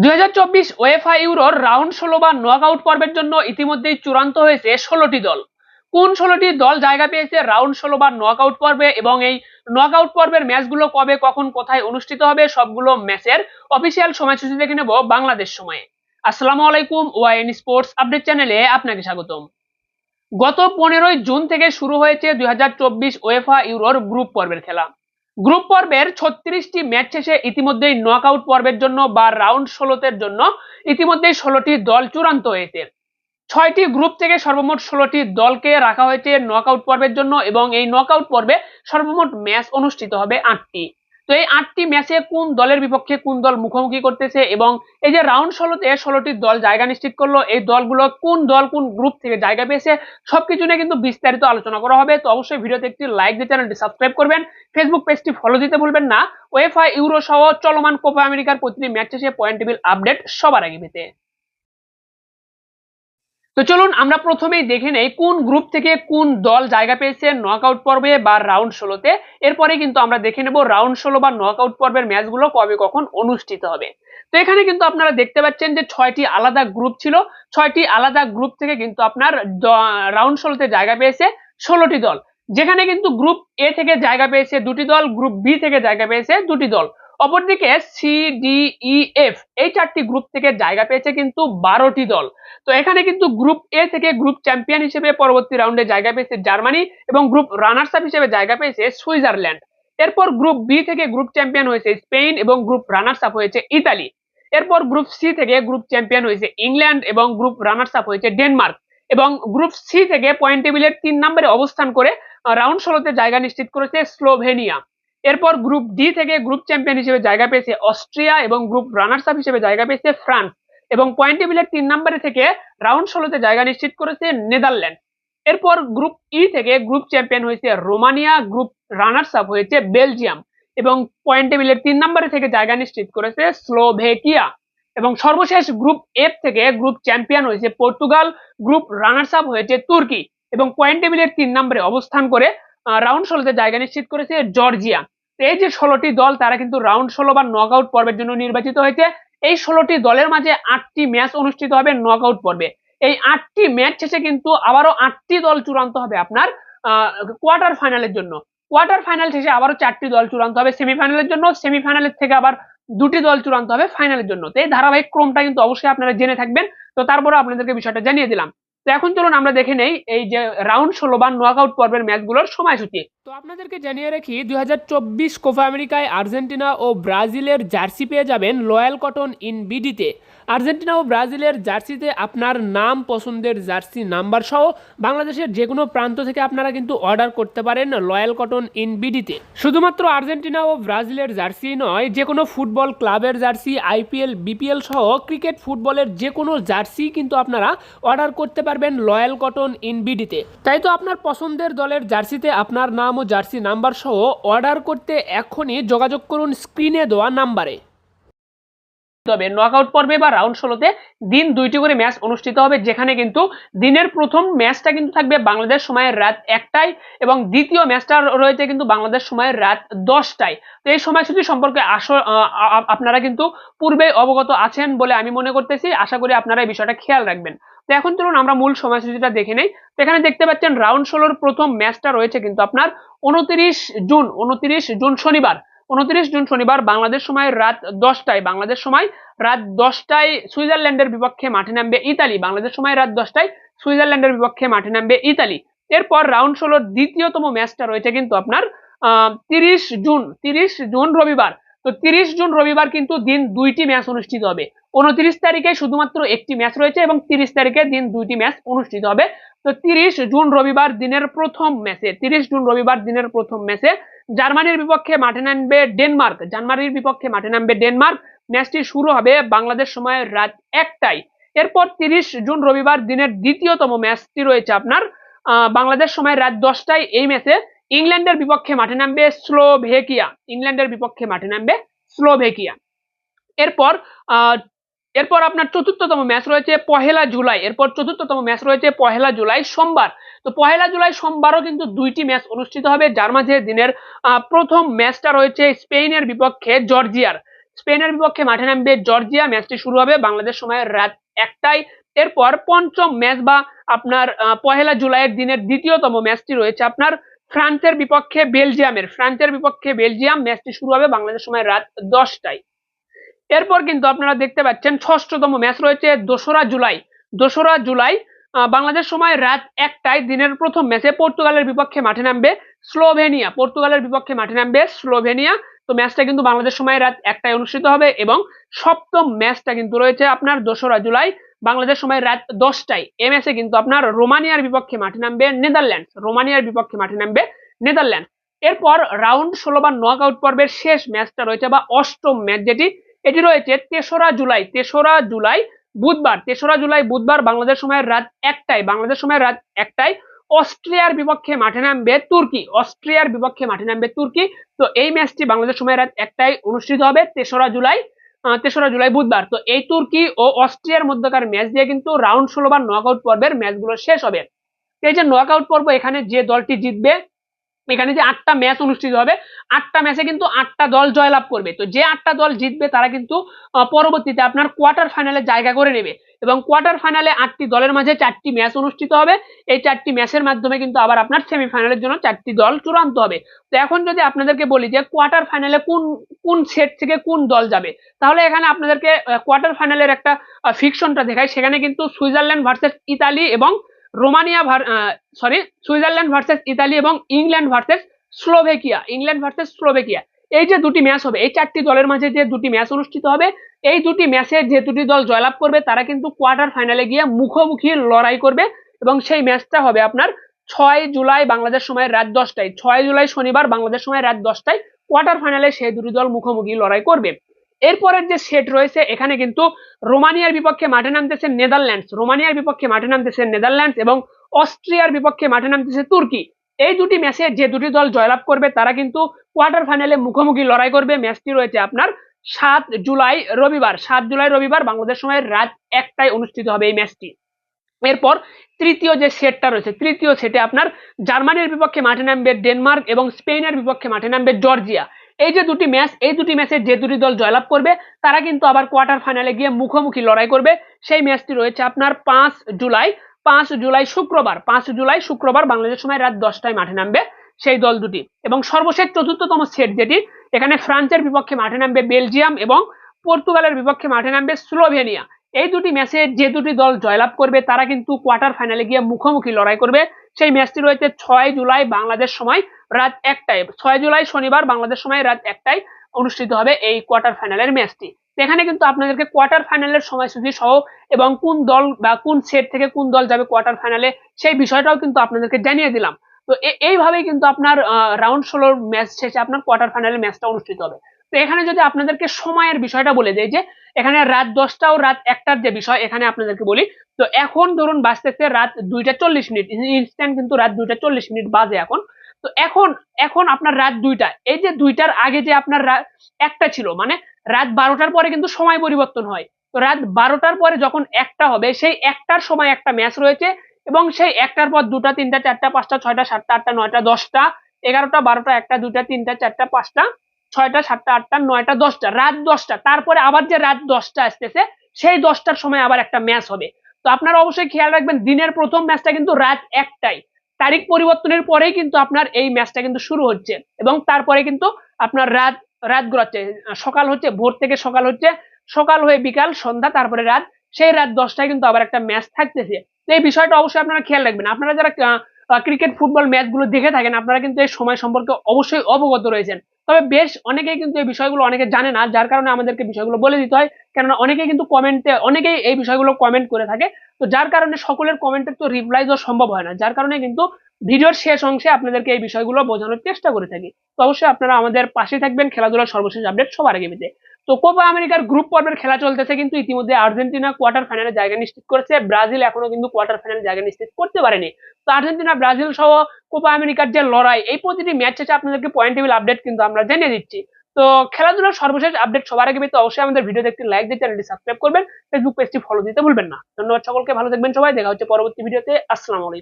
দুই হাজার চব্বিশ ওয়েফা ইউরোর রাউন্ড ষোলো বা নকআউট পর্বের জন্য ইতিমধ্যেই চূড়ান্ত হয়েছে ষোলোটি দল। কোন ষোলোটি দল জায়গা পেয়েছে রাউন্ড ষোলো বা নকআউট পর্বে এবং এই নকআউট পর্বের ম্যাচগুলো কবে, কখন, কোথায় অনুষ্ঠিত হবে সবগুলো ম্যাচের অফিসিয়াল সময়সূচি দেখে নেব বাংলাদেশ সময়ে। আসসালামু আলাইকুম ওয়াইন স্পোর্টস আপডেট চ্যানেলে আপনাকে স্বাগতম। গত পনেরোই জুন থেকে শুরু হয়েছে দুই হাজার চব্বিশ ওয়েফা ইউরোর গ্রুপ পর্বের খেলা। গ্রুপ পর্বের ছত্রিশটি ম্যাচ শেষে ইতিমধ্যেই নক আউট পর্বের জন্য বা রাউন্ড ষোলোতের জন্য ইতিমধ্যেই ষোলোটি দল চূড়ান্ত হয়েছে। ছয়টি গ্রুপ থেকে সর্বমোট ষোলোটি দলকে রাখা হয়েছে নক আউট পর্বের জন্য এবং এই নক আউট পর্বে সর্বমোট ম্যাচ অনুষ্ঠিত হবে আটটি। তো এই আটটি ম্যাচে কোন দলের বিপক্ষে কোন দল মুখোমুখি করতেছে এবং এই যে রাউন্ড ষোলোতে ষোলোটি দল জায়গা নিশ্চিত করল, এই দলগুলো কোন দল কোন গ্রুপ থেকে জায়গা পেয়েছে সবকিছু নিয়ে কিন্তু বিস্তারিত আলোচনা করা হবে। তো অবশ্যই ভিডিওতে একটি লাইক দিয়ে চ্যানেলটি সাবস্ক্রাইব করবেন। ফেসবুক পেজটি ফলো দিতে ভুলবেন না। ওয়েফা ইউরো সহ চলমান কোপা আমেরিকার প্রতিটি ম্যাচ শেষে পয়েন্ট টেবিল আপডেট সবার আগে পেতে। তো চলুন আমরা প্রথমেই দেখে নেই কোন গ্রুপ থেকে কোন দল জায়গা পেয়েছে নকআউট পর্বে বা রাউন্ড ষোলোতে এরপরে কিন্তু আমরা দেখে নেব রাউন্ড ষোলো বা নকআউট পর্বের ম্যাচগুলো কবে কখন অনুষ্ঠিত হবে। তো এখানে কিন্তু আপনারা দেখতে পাচ্ছেন যে ছয়টি আলাদা গ্রুপ ছিল। ছয়টি আলাদা গ্রুপ থেকে কিন্তু আপনার রাউন্ড ষোলোতে জায়গা পেয়েছে ষোলোটি দল। যেখানে কিন্তু গ্রুপ এ থেকে জায়গা পেয়েছে দুটি দল গ্রুপ বি থেকে জায়গা পেয়েছে দুটি দল। অপরদিকে সি ডি ই এফ এই চারটি গ্রুপ থেকে জায়গা পেয়েছে কিন্তু বারোটি দল। তো এখানে কিন্তু গ্রুপ এ থেকে গ্রুপ চ্যাম্পিয়ন হিসেবে পরবর্তী রাউন্ডে জায়গা পেয়েছে জার্মানি এবং গ্রুপ রানার্স আপ হিসেবে জায়গা পেয়েছে সুইজারল্যান্ড। এরপর গ্রুপ বি থেকে গ্রুপ চ্যাম্পিয়ন হয়েছে স্পেন এবং গ্রুপ রানার্স আপ হয়েছে ইতালি। এরপর গ্রুপ সি থেকে গ্রুপ চ্যাম্পিয়ন হয়েছে ইংল্যান্ড এবং গ্রুপ রানার্স আপ হয়েছে ডেনমার্ক। এবং গ্রুপ সি থেকে পয়েন্ট টেবিলের তিন নম্বরে অবস্থান করে রাউন্ড ষোলোতে জায়গা নিশ্চিত করেছে স্লোভেনিয়া। এরপর গ্রুপ ডি থেকে গ্রুপ চ্যাম্পিয়ন হিসেবে জায়গা পেয়েছে অস্ট্রিয়া এবং গ্রুপ রানার্স আপ হিসেবে জায়গা পেয়েছে ফ্রান্স এবং পয়েন্ট টেবিলের তিন নম্বরে থেকে রাউন্ড ষোলোতে জায়গা নিশ্চিত করেছে নেদারল্যান্ড। এরপর গ্রুপ ই থেকে গ্রুপ চ্যাম্পিয়ন হয়েছে রোমানিয়া গ্রুপ রানার্স আপ হয়েছে বেলজিয়াম এবং পয়েন্ট টেবিলের তিন নম্বরে থেকে জায়গা নিশ্চিত করেছে স্লোভেকিয়া এবং সর্বশেষ গ্রুপ এফ থেকে গ্রুপ চ্যাম্পিয়ন হয়েছে পর্তুগাল গ্রুপ রানার্স আপ হয়েছে তুর্কি এবং পয়েন্ট টেবিলের তিন নম্বরে অবস্থান করে রাউন্ড ষোলোতে জায়গা নিশ্চিত করেছে জর্জিয়া। এই যে ষোলোটি দল, তারা কিন্তু রাউন্ড ষোলো বা নক আউট পর্বের জন্য নির্বাচিত হয়েছে। এই ষোলোটি দলের মাঝে আটটি ম্যাচ অনুষ্ঠিত হবে নক আউট পর্বে। এই আটটি ম্যাচ শেষে কিন্তু আবারও আটটি দল চূড়ান্ত হবে আপনার কোয়ার্টার ফাইনালের জন্য। কোয়ার্টার ফাইনাল শেষে আবারও চারটি দল চূড়ান্ত হবে সেমিফাইনালের জন্য। সেমিফাইনালের থেকে আবার দুটি দল চূড়ান্ত হবে ফাইনালের জন্য। তো এই ধারাবাহিক ক্রমটা কিন্তু অবশ্যই আপনারা জেনে থাকবেন। তো তারপরে আপনাদেরকে বিষয়টা জানিয়ে দিলাম। তো এখন চলুন আমরা দেখে নেই এই যে রাউন্ড ষোলো বা নকআউট পর্বের ম্যাচগুলোর সময়সূচি। তো আপনাদেরকে জানিয়ে রাখি, দুই হাজার চব্বিশ কোপা আমেরিকায় আর্জেন্টিনা ও ব্রাজিলের জার্সি পেয়ে যাবেন লয়াল কটন ইন বিডিতে। আর্জেন্টিনা ও ব্রাজিলের জার্সিতে আপনার নাম, পছন্দের জার্সি নাম্বার সহ বাংলাদেশের যে কোনো প্রান্ত থেকে আপনারা কিন্তু অর্ডার করতে পারেন লয়াল কটন ইন বিডিতে। শুধুমাত্র আর্জেন্টিনা ও ব্রাজিলের জার্সি নয় যে কোনো ফুটবল ক্লাবের জার্সি, আইপিএল, বিপিএল সহ ক্রিকেট, ফুটবলের যে কোনো জার্সি কিন্তু আপনারা অর্ডার করতে পারবেন লয়াল কটন ইন বিডিতে। তাই তো আপনার পছন্দের দলের জার্সিতে আপনার নাম জার্সি নাম্বার সহ অর্ডার করতে এখনই যোগাযোগ করুন স্ক্রিনে দেওয়া নাম্বারে। তবে নকআউট পর্বে বা রাউন্ড ষোলোতে দিন দুইটি করে ম্যাচ অনুষ্ঠিত হবে, যেখানে কিন্তু দিনের প্রথম ম্যাচটা কিন্তু থাকবে বাংলাদেশ সময়ের রাত একটায় এবং দ্বিতীয় ম্যাচটা রয়েছে কিন্তু বাংলাদেশ সময়ের রাত দশটায়। তো এই সময়সূচি সম্পর্কে আপনারা কিন্তু পূর্বে অবগত আছেন বলে আমি মনে করতেছি। আশা করি আপনারা এই বিষয়টা খেয়াল রাখবেন। তো এখন চলুন আমরা মূল সময়সূচিটা দেখে নেই, তো এখানে দেখতে পাচ্ছেন রাউন্ড ষোলোর প্রথম ম্যাচটা রয়েছে কিন্তু আপনার উনত্রিশ জুন উনত্রিশ জুন শনিবার, উনত্রিশ জুন শনিবার বাংলাদেশ সময় রাত দশটায়, বাংলাদেশ সময় রাত দশটায় সুইজারল্যান্ডের বিপক্ষে মাঠে নামবে ইতালি, বাংলাদেশ সময় রাত দশটায় সুইজারল্যান্ডের বিপক্ষে মাঠে নামবে ইতালি। এরপর রাউন্ড ষোলোর দ্বিতীয়তম ম্যাচটা রয়েছে কিন্তু আপনার তিরিশ জুন তিরিশ জুন রবিবার, তো তিরিশ জুন রবিবার কিন্তু দিন দুইটি ম্যাচ অনুষ্ঠিত হবে। উনত্রিশ তারিখে শুধুমাত্র একটি ম্যাচ রয়েছে এবং তিরিশ তারিখে দিন দুইটি ম্যাচ অনুষ্ঠিত হবে। তো তিরিশ জুন রবিবার দিনের প্রথম ম্যাচে তিরিশ জুন রবিবার দিনের প্রথম ম্যাচে জার্মানির বিপক্ষে মাঠে নামবে ডেনমার্ক। জার্মানির বিপক্ষে মাঠে নামবে ডেনমার্ক। ম্যাচটি শুরু হবে বাংলাদেশ সময় রাত একটায়। এরপর তিরিশ জুন রবিবার দিনের দ্বিতীয়তম ম্যাচটি রয়েছে আপনার বাংলাদেশ সময় রাত দশটায় এই ম্যাচে ইংল্যান্ডের বিপক্ষে মাঠে নামবে স্লোভেকিয়া। ইংল্যান্ডের বিপক্ষে মাঠে নামবে স্লোভেকিয়া। এরপর এরপর আপনার চতুর্থতম ম্যাচ রয়েছে পহেলা জুলাই। এরপর চতুর্থতম ম্যাচ রয়েছে পহেলা জুলাই সোমবার। তো পহেলা জুলাই সোমবারও কিন্তু দুইটি ম্যাচ অনুষ্ঠিত হবে। যার মাঝে দিনের প্রথম ম্যাচটা রয়েছে স্পেনের বিপক্ষে জর্জিয়ার। স্পেনের বিপক্ষে মাঠে নামবে জর্জিয়া। ম্যাচটি শুরু হবে বাংলাদেশ সময় রাত একটায়। এরপর পঞ্চম ম্যাচ বা আপনার পহেলা জুলাইয়ের দিনের দ্বিতীয়তম ম্যাচটি রয়েছে আপনার ফ্রান্সের বিপক্ষে বেলজিয়ামের। ফ্রান্সের বিপক্ষে বেলজিয়াম ম্যাচটি শুরু হবে বাংলাদেশ সময় রাত দশটায়। এরপর কিন্তু আপনারা দেখতে পাচ্ছেন ষষ্ঠতম ম্যাচ রয়েছে দোসরা জুলাই। দোসরা জুলাই বাংলাদেশ সময় রাত একটায় দিনের প্রথম ম্যাচে পর্তুগালের বিপক্ষে মাঠে নামবে স্লোভেনিয়া। পর্তুগালের বিপক্ষে মাঠে নামবে স্লোভেনিয়া। তো ম্যাচটা কিন্তু বাংলাদেশ সময় রাত একটায় অনুষ্ঠিত হবে এবং সপ্তম ম্যাচটা কিন্তু রয়েছে আপনার দোসরা জুলাই, বাংলাদেশ সময় রাত দশটায়। এ ম্যাচে কিন্তু আপনার রোমানিয়ার বিপক্ষে মাঠে নামবে নেদারল্যান্ডস। রোমানিয়ার বিপক্ষে মাঠে নামবে নেদারল্যান্ডস। এরপর রাউন্ড ষোলো বা নক আউট পর্বের শেষ ম্যাচটা রয়েছে বা অষ্টম ম্যাচ যেটি এটি রয়েছে তেসরা জুলাই তেসরা জুলাই বুধবার, তেসরা জুলাই বুধবার বাংলাদেশ সময় রাত একটায়, বাংলাদেশ সময় রাত একটায় অস্ট্রিয়ার বিপক্ষে মাঠে নামবে তুর্কি, অস্ট্রিয়ার বিপক্ষে মাঠে নামবে তুর্কি। তো এই ম্যাচটি বাংলাদেশ সময় রাত একটায় অনুষ্ঠিত হবে তেসরা জুলাই তেসরা জুলাই বুধবার। তো এই তুর্কি ও অস্ট্রিয়ার মধ্যকার ম্যাচ দিয়ে কিন্তু রাউন্ড ষোলো বা নক আউট পর্বের ম্যাচগুলো শেষ হবে। এই যে নক আউট পর্ব, এখানে যে দলটি জিতবে এখানে যে আটটা ম্যাচ অনুষ্ঠিত হবে, আটটা ম্যাচে কিন্তু আটটা দল জয়লাভ করবে। তো যে আটটা দল জিতবে, তারা কিন্তু পরবর্তীতে আপনার কোয়ার্টার ফাইনালে জায়গা করে নেবে। এবং কোয়ার্টার ফাইনালে আটটি দলের মাঝে চারটি ম্যাচ অনুষ্ঠিত হবে। এই চারটি ম্যাচের মাধ্যমে কিন্তু আবার আপনার সেমিফাইনালের জন্য চারটি দল চূড়ান্ত হবে। তো এখন যদি আপনাদেরকে বলি যে কোয়ার্টার ফাইনালে কোন কোন সেট থেকে কোন দল যাবে, তাহলে এখানে আপনাদেরকে কোয়ার্টার ফাইনালের একটা ফিকশনটা দেখায় সেখানে কিন্তু সুইজারল্যান্ড ভার্সেস ইতালি এবং Romania sorry Switzerland versus Italy এবং England versus Slovakia, England versus Slovakia. এই যে দুটি ম্যাচ হবে, এই চারটি দলের মাঝে যে দুটি ম্যাচ অনুষ্ঠিত হবে, এই দুটি ম্যাচে যে দুটি দল জয়লাভ করবে, তারা কিন্তু কোয়ার্টার ফাইনালে গিয়ে মুখোমুখি লড়াই করবে এবং সেই ম্যাচটা হবে আপনার ছয় জুলাই বাংলাদেশ সময় রাত দশটায়। ছয় জুলাই শনিবার বাংলাদেশ সময় রাত দশটায় কোয়ার্টার ফাইনালে সেই দুটি দল মুখোমুখি লড়াই করবে। এরপরের যে সেট রয়েছে, এখানে কিন্তু রোমানিয়ার বিপক্ষে মাঠে নামতেছে নেদারল্যান্ডস। রোমানিয়ার বিপক্ষে মাঠে নামতেছে নেদারল্যান্ডস এবং অস্ট্রিয়ার বিপক্ষে মাঠে নামতেছে তুর্কি। এই দুটি ম্যাচে যে দুটি দল জয়লাভ করবে, তারা কিন্তু কোয়ার্টার ফাইনালে মুখোমুখি লড়াই করবে। ম্যাচটি রয়েছে আপনার সাত জুলাই রবিবার। সাত জুলাই রবিবার বাংলাদেশ সময় রাত একটায় অনুষ্ঠিত হবে এই ম্যাচটি এরপর তৃতীয় যে সেটটা রয়েছে, তৃতীয় সেটে আপনার জার্মানির বিপক্ষে মাঠে নামবে ডেনমার্ক এবং স্পেনের বিপক্ষে মাঠে নামবে জর্জিয়া। এই যে দুটি ম্যাচ, এই দুটি ম্যাচে যে দুটি দল জয়লাভ করবে, তারা কিন্তু আবার কোয়ার্টার ফাইনালে গিয়ে মুখোমুখি লড়াই করবে। সেই ম্যাচটি রয়েছে আপনার পাঁচ জুলাই পাঁচ জুলাই শুক্রবার, পাঁচ জুলাই শুক্রবার বাংলাদেশ সময় রাত দশটায় মাঠে নামবে সেই দল দুটি। এবং সর্বশেষ চতুর্থতম সেট যেটি, এখানে ফ্রান্সের বিপক্ষে মাঠে নামবে বেলজিয়াম এবং পর্তুগালের বিপক্ষে মাঠে নামবে স্লোভেনিয়া। এই দুটি ম্যাচে যে দুটি দল জয়লাভ করবে, তারা কিন্তু কোয়ার্টার ফাইনালে গিয়ে মুখোমুখি লড়াই করবে। সেই ম্যাচটি রয়েছে ছয় জুলাই বাংলাদেশ সময় রাত একটায়, ছয় জুলাই শনিবার বাংলাদেশ সময় রাত একটায় অনুষ্ঠিত হবে এই কোয়ার্টার ফাইনালের ম্যাচটি এখানে কিন্তু আপনাদেরকে কোয়ার্টার ফাইনালের সময়সূচি সহ এবং কোন দল বা কোন সেট থেকে কোন দল যাবে কোয়ার্টার ফাইনালে সেই বিষয়টাও কিন্তু আপনাদেরকে জানিয়ে দিলাম। তো এইভাবেই কিন্তু আপনার রাউন্ড ষোলোর ম্যাচ শেষে আপনার কোয়ার্টার ফাইনালের ম্যাচটা অনুষ্ঠিত হবে। তো এখানে যদি আপনাদেরকে সময়ের বিষয়টা বলে দেয় যে, এখানে রাত দশটা ও রাত একটার যে বিষয়, এখানে আপনাদেরকে বলি, তো এখন ধরুন বাজতেছে রাত দুইটা চল্লিশ মিনিট, ইনস্ট্যান্ট কিন্তু রাত দুইটা চল্লিশ মিনিট বাজে এখন। তো এখন এখন আপনার রাত দুইটা। এই যে দুইটার আগে যে আপনার একটা ছিল মানে রাত বারোটার পরে কিন্তু সময় পরিবর্তন হয়। তো রাত বারোটার পরে যখন একটা হবে, সেই একটার সময় একটা ম্যাচ রয়েছে এবং সেই একটার পর দুটা, তিনটা, চারটা, পাঁচটা, ছয়টা, সাতটা, আটটা, নয়টা, দশটা, এগারোটা, বারোটা, একটা দুটা তিনটা, চারটা, পাঁচটা, ছয়টা, সাতটা, আটটা, নয়টা, দশটা, রাত দশটা। তারপরে আবার যে রাত দশটা আসতেছে, সেই দশটার সময় আবার একটা ম্যাচ হবে। তো আপনারা অবশ্যই খেয়াল রাখবেন, দিনের প্রথম ম্যাচটা কিন্তু রাত একটাই। তারিখ পরিবর্তনের পরেই কিন্তু আপনার এই ম্যাচটা কিন্তু শুরু হচ্ছে। এবং তারপরে কিন্তু আপনার রাত রাত গড়াচ্ছে। সকাল হচ্ছে, ভোর থেকে সকাল হচ্ছে, সকাল হয়ে বিকাল, সন্ধ্যা, তারপরে রাত। সেই রাত দশটায় কিন্তু আবার একটা ম্যাচ থাকতেছে। এই বিষয়টা অবশ্যই আপনারা খেয়াল রাখবেন। আপনারা যারা ক্রিকেট ফুটবল ম্যাচগুলো দেখে থাকেন, আপনারা কিন্তু এই সময় সম্পর্কে অবশ্যই অবগত রয়েছেন। তবে বেশ অনেকেই কিন্তু এই বিষয়গুলো অনেকে জানে না, যার কারণে আমাদেরকে বিষয়গুলো বলে দিতে হয়। কেননা অনেকেই কিন্তু কমেন্টে অনেকেই এই বিষয়গুলো কমেন্ট করে থাকে। তো যার কারণে সকলের কমেন্টের তো রিপ্লাই দেওয়া সম্ভব হয় না। যার কারণে কিন্তু ভিডিওর শেষ অংশে আপনাদেরকে এই বিষয়গুলো বোঝানোর চেষ্টা করে থাকি। তো অবশ্যই আপনারা আমাদের পাশে থাকবেন। খেলাধুলার সর্বশেষ আপডেট সবার আগে পেতে। তো কোপা আমেরিকার গ্রুপ পর্বের খেলা চলতেছে কিন্তু ইতিমধ্যে আর্জেন্টিনা কোয়ার্টার ফাইনালে জায়গা নিশ্চিত করেছে। ব্রাজিল এখনও কিন্তু কোয়ার্টার ফাইনালে জায়গা নিশ্চিত করতে পারেনি। তো আর্জেন্টিনা, ব্রাজিল সহ কোপা আমেরিকার যে লড়াই, এই প্রতিটি ম্যাচ শেষে আপনাদেরকে পয়েন্ট টেবিল আপডেট কিন্তু আমরা জানিয়ে দিচ্ছি। তো খেলাধুলার সর্বশেষ আপডেট সবার আগে পেতে অবশ্যই আমাদের ভিডিও দেখতে লাইক দিয়ে চ্যানেলটি সাবস্ক্রাইব করবেন। ফেসবুক পেজটি ফলো দিতে ভুলবেন না। ধন্যবাদ সকলকে, ভালো থাকবেন সবাই। দেখা হচ্ছে পরবর্তী ভিডিওতে আসসালামু আলাইকুম।